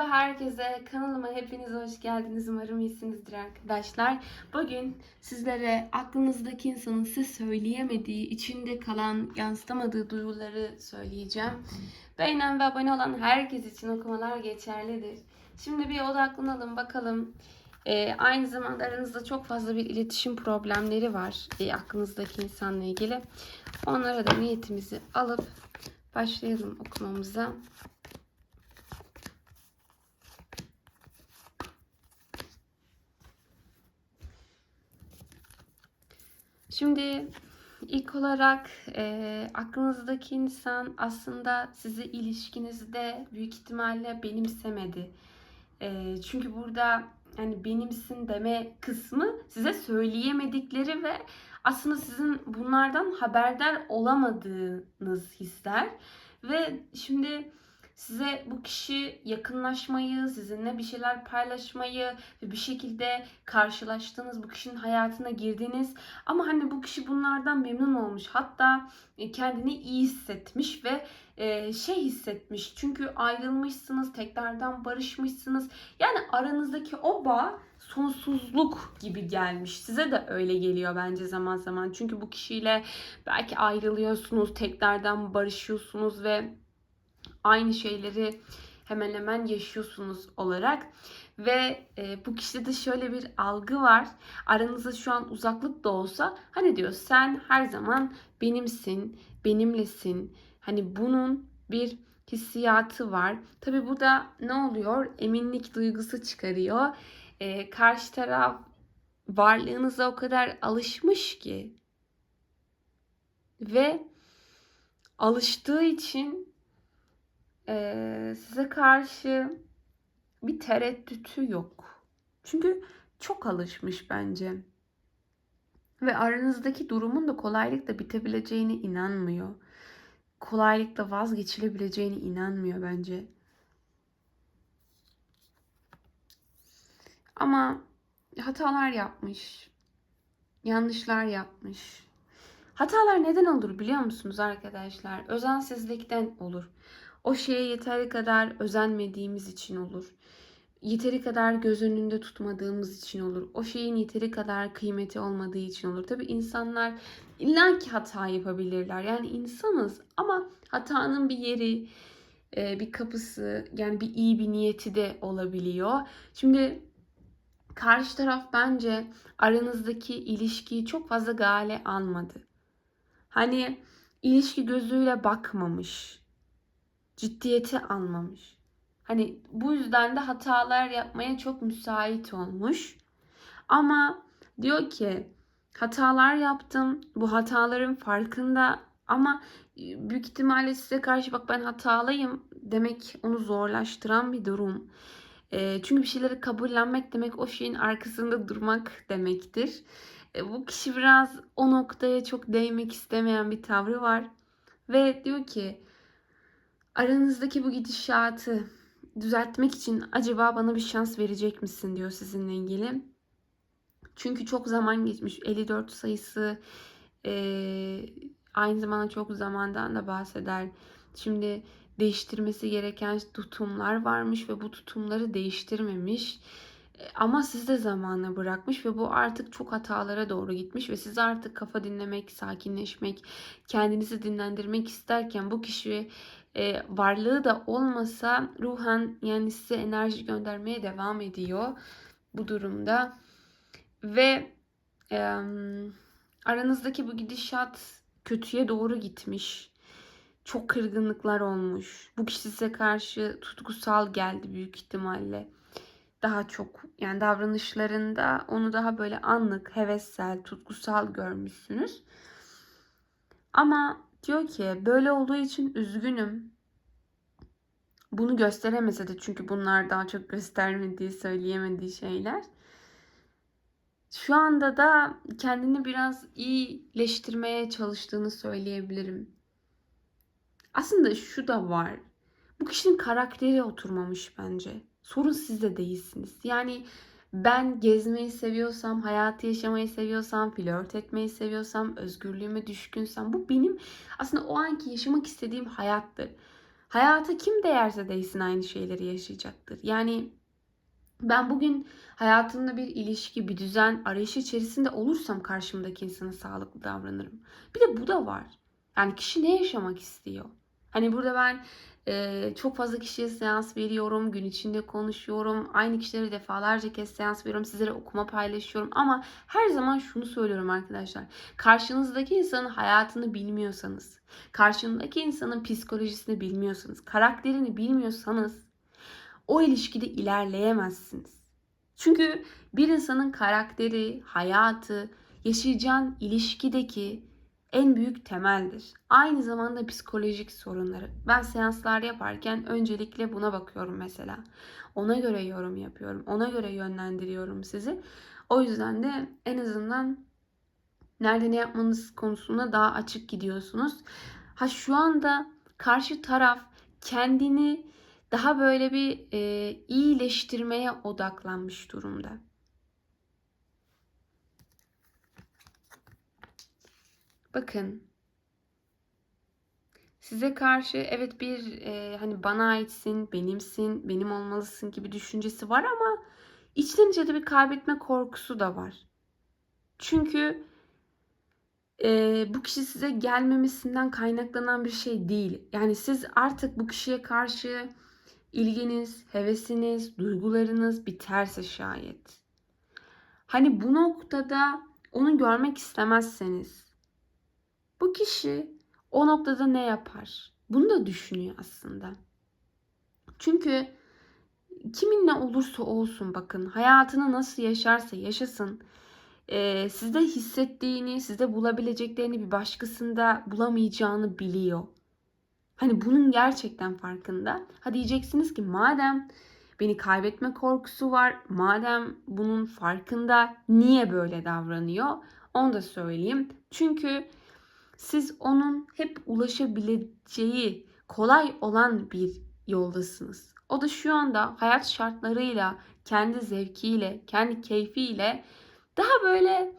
Merhaba herkese. Kanalıma hepiniz hoş geldiniz. Umarım iyisinizdir arkadaşlar. Bugün sizlere aklınızdaki insanın size söyleyemediği, içinde kalan, yansıtamadığı duyguları söyleyeceğim. Beğenen ve abone olan herkes için okumalar geçerlidir. Şimdi bir odaklanalım bakalım. Ee, aynı zamanda aranızda çok fazla bir iletişim problemleri var. e, aklınızdaki insanla ilgili. Onlara da niyetimizi alıp başlayalım okumamıza. Şimdi ilk olarak e, aklınızdaki insan aslında sizi ilişkinizde büyük ihtimalle benimsemedi. E, çünkü burada hani benimsin deme kısmı size söyleyemedikleri ve aslında sizin bunlardan haberdar olamadığınız hisler. Ve şimdi size bu kişi yakınlaşmayı, sizinle bir şeyler paylaşmayı ve bir şekilde karşılaştığınız, bu kişinin hayatına girdiniz. Ama hani bu kişi bunlardan memnun olmuş. Hatta e, kendini iyi hissetmiş ve e, şey hissetmiş. Çünkü ayrılmışsınız, tekrardan barışmışsınız. Yani aranızdaki o bağ sonsuzluk gibi gelmiş. Size de öyle geliyor bence zaman zaman. Çünkü bu kişiyle belki ayrılıyorsunuz, tekrardan barışıyorsunuz ve aynı şeyleri hemen hemen yaşıyorsunuz olarak ve e, bu kişide de şöyle bir algı var. Aranızda şu an uzaklık da olsa hani diyor sen her zaman benimsin, benimlesin. Hani bunun bir hissiyatı var. Tabi burada ne oluyor? Eminlik duygusu çıkarıyor. E, karşı taraf varlığınıza o kadar alışmış ki ve alıştığı için e, size karşı bir tereddütü yok. Çünkü çok alışmış bence. Ve aranızdaki durumun da kolaylıkla bitebileceğine inanmıyor. Kolaylıkla vazgeçilebileceğine inanmıyor bence. Ama hatalar yapmış. Yanlışlar yapmış. Hatalar neden olur biliyor musunuz arkadaşlar? Özensizlikten olur. O şeye yeteri kadar özenmediğimiz için olur. Yeteri kadar göz önünde tutmadığımız için olur. O şeyin yeteri kadar kıymeti olmadığı için olur. Tabi insanlar illaki hata yapabilirler. Yani insanız ama hatanın bir yeri, e, bir kapısı, yani bir iyi bir niyeti de olabiliyor. Şimdi karşı taraf bence aranızdaki ilişkiyi çok fazla gale almadı. Hani ilişki gözüyle bakmamış ciddiyeti almamış. Hani bu yüzden de hatalar yapmaya çok müsait olmuş. Ama diyor ki hatalar yaptım. Bu hataların farkında ama e, büyük ihtimalle size karşı bak ben hatalıyım demek onu zorlaştıran bir durum. E, çünkü bir şeyleri kabullenmek demek o şeyin arkasında durmak demektir. E, bu kişi biraz o noktaya çok değmek istemeyen bir tavrı var. Ve diyor ki aranızdaki bu gidişatı düzeltmek için acaba bana bir şans verecek misin diyor sizinle ilgili. Çünkü çok zaman geçmiş. 54 sayısı e, aynı zamanda çok zamandan da bahseder. Şimdi değiştirmesi gereken tutumlar varmış ve bu tutumları değiştirmemiş. Ama siz de zamanla bırakmış ve bu artık çok hatalara doğru gitmiş ve siz artık kafa dinlemek, sakinleşmek, kendinizi dinlendirmek isterken bu kişi e, varlığı da olmasa ruhen yani size enerji göndermeye devam ediyor bu durumda. Ve e, aranızdaki bu gidişat kötüye doğru gitmiş. Çok kırgınlıklar olmuş. Bu kişi size karşı tutkusal geldi büyük ihtimalle. Daha çok yani davranışlarında onu daha böyle anlık, hevessel, tutkusal görmüşsünüz. Ama Diyor ki böyle olduğu için üzgünüm. Bunu gösteremese de çünkü bunlar daha çok göstermediği, söyleyemediği şeyler. Şu anda da kendini biraz iyileştirmeye çalıştığını söyleyebilirim. Aslında şu da var. Bu kişinin karakteri oturmamış bence. Sorun sizde değilsiniz. Yani ben gezmeyi seviyorsam, hayatı yaşamayı seviyorsam, flört etmeyi seviyorsam, özgürlüğüme düşkünsem bu benim aslında o anki yaşamak istediğim hayattır. Hayata kim değerse değsin aynı şeyleri yaşayacaktır. Yani ben bugün hayatımda bir ilişki, bir düzen arayışı içerisinde olursam karşımdaki insana sağlıklı davranırım. Bir de bu da var. Yani kişi ne yaşamak istiyor? Hani burada ben e, çok fazla kişiye seans veriyorum, gün içinde konuşuyorum, aynı kişilere defalarca kez seans veriyorum, sizlere okuma paylaşıyorum ama her zaman şunu söylüyorum arkadaşlar. Karşınızdaki insanın hayatını bilmiyorsanız, karşındaki insanın psikolojisini bilmiyorsanız, karakterini bilmiyorsanız o ilişkide ilerleyemezsiniz. Çünkü bir insanın karakteri, hayatı, yaşayacağın ilişkideki en büyük temeldir. Aynı zamanda psikolojik sorunları. Ben seanslar yaparken öncelikle buna bakıyorum mesela. Ona göre yorum yapıyorum. Ona göre yönlendiriyorum sizi. O yüzden de en azından nerede ne yapmanız konusunda daha açık gidiyorsunuz. Ha şu anda karşı taraf kendini daha böyle bir e, iyileştirmeye odaklanmış durumda. Bakın. Size karşı evet bir e, hani bana aitsin, benimsin, benim olmalısın gibi düşüncesi var ama içten içe de bir kaybetme korkusu da var. Çünkü e, bu kişi size gelmemesinden kaynaklanan bir şey değil. Yani siz artık bu kişiye karşı ilginiz, hevesiniz, duygularınız biterse şayet. Hani bu noktada onu görmek istemezseniz bu kişi o noktada ne yapar? Bunu da düşünüyor aslında. Çünkü kiminle olursa olsun bakın hayatını nasıl yaşarsa yaşasın e, sizde hissettiğini, sizde bulabileceklerini bir başkasında bulamayacağını biliyor. Hani bunun gerçekten farkında. Ha diyeceksiniz ki madem beni kaybetme korkusu var, madem bunun farkında niye böyle davranıyor? Onu da söyleyeyim. Çünkü siz onun hep ulaşabileceği kolay olan bir yoldasınız. O da şu anda hayat şartlarıyla, kendi zevkiyle, kendi keyfiyle daha böyle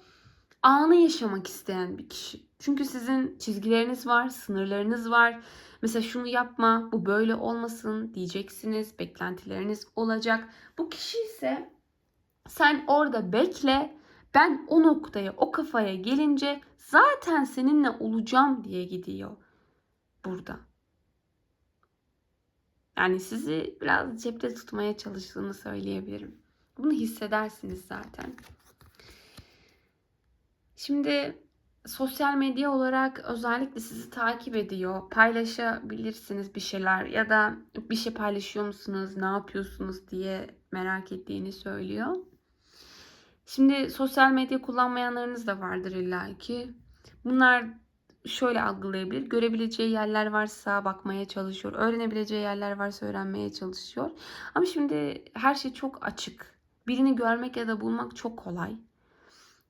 anı yaşamak isteyen bir kişi. Çünkü sizin çizgileriniz var, sınırlarınız var. Mesela şunu yapma, bu böyle olmasın diyeceksiniz. Beklentileriniz olacak. Bu kişi ise sen orada bekle. Ben o noktaya, o kafaya gelince zaten seninle olacağım diye gidiyor burada. Yani sizi biraz cepte tutmaya çalıştığını söyleyebilirim. Bunu hissedersiniz zaten. Şimdi sosyal medya olarak özellikle sizi takip ediyor. Paylaşabilirsiniz bir şeyler ya da bir şey paylaşıyor musunuz, ne yapıyorsunuz diye merak ettiğini söylüyor. Şimdi sosyal medya kullanmayanlarınız da vardır illaki. Bunlar şöyle algılayabilir. Görebileceği yerler varsa bakmaya çalışıyor. Öğrenebileceği yerler varsa öğrenmeye çalışıyor. Ama şimdi her şey çok açık. Birini görmek ya da bulmak çok kolay.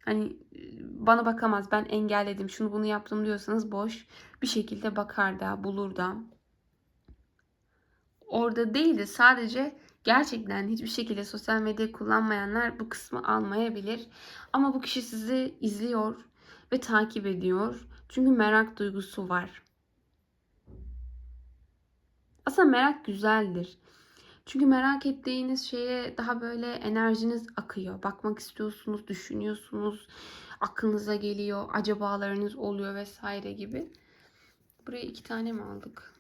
Hani bana bakamaz ben engelledim şunu bunu yaptım diyorsanız boş bir şekilde bakar da bulur da. Orada değil de sadece gerçekten hiçbir şekilde sosyal medya kullanmayanlar bu kısmı almayabilir. Ama bu kişi sizi izliyor ve takip ediyor. Çünkü merak duygusu var. Aslında merak güzeldir. Çünkü merak ettiğiniz şeye daha böyle enerjiniz akıyor. Bakmak istiyorsunuz, düşünüyorsunuz, aklınıza geliyor, acabalarınız oluyor vesaire gibi. Buraya iki tane mi aldık?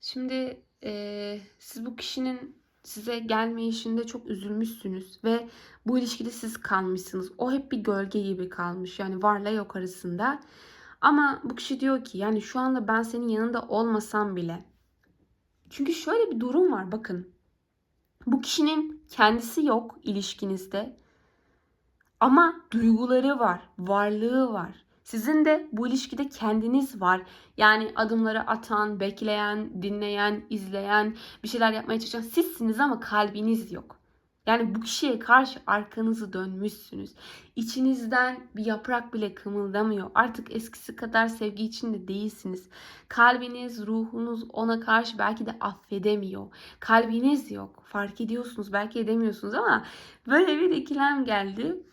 Şimdi e, siz bu kişinin size gelmeyişinde çok üzülmüşsünüz ve bu ilişkide siz kalmışsınız. O hep bir gölge gibi kalmış. Yani varla yok arasında. Ama bu kişi diyor ki yani şu anda ben senin yanında olmasam bile çünkü şöyle bir durum var bakın. Bu kişinin kendisi yok ilişkinizde. Ama duyguları var, varlığı var. Sizin de bu ilişkide kendiniz var. Yani adımları atan, bekleyen, dinleyen, izleyen, bir şeyler yapmaya çalışan sizsiniz ama kalbiniz yok. Yani bu kişiye karşı arkanızı dönmüşsünüz. İçinizden bir yaprak bile kımıldamıyor. Artık eskisi kadar sevgi içinde değilsiniz. Kalbiniz, ruhunuz ona karşı belki de affedemiyor. Kalbiniz yok. Fark ediyorsunuz, belki edemiyorsunuz ama böyle bir ikilem geldi.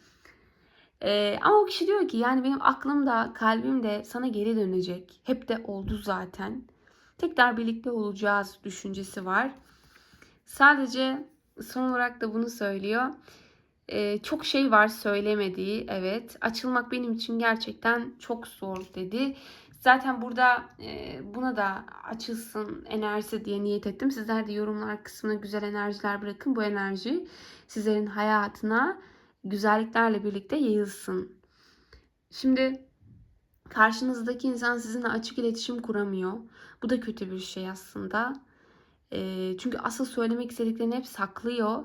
Ee, ama o kişi diyor ki yani benim aklım da kalbim de sana geri dönecek. Hep de oldu zaten. tekrar birlikte olacağız düşüncesi var. Sadece son olarak da bunu söylüyor. Ee, çok şey var söylemediği evet açılmak benim için gerçekten çok zor dedi. Zaten burada e, buna da açılsın enerjisi diye niyet ettim. Sizler de yorumlar kısmına güzel enerjiler bırakın. Bu enerji sizlerin hayatına güzelliklerle birlikte yayılsın. Şimdi karşınızdaki insan sizinle açık iletişim kuramıyor. Bu da kötü bir şey aslında. E, çünkü asıl söylemek istediklerini hep saklıyor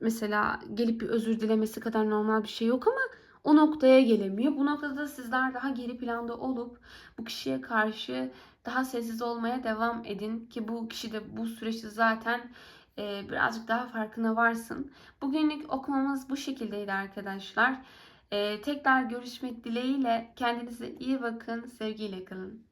mesela gelip bir özür dilemesi kadar normal bir şey yok ama o noktaya gelemiyor. Bu noktada da sizler daha geri planda olup bu kişiye karşı daha sessiz olmaya devam edin ki bu kişi de bu süreçte zaten birazcık daha farkına varsın. Bugünlük okumamız bu şekildeydi arkadaşlar. E, tekrar görüşmek dileğiyle kendinize iyi bakın, sevgiyle kalın.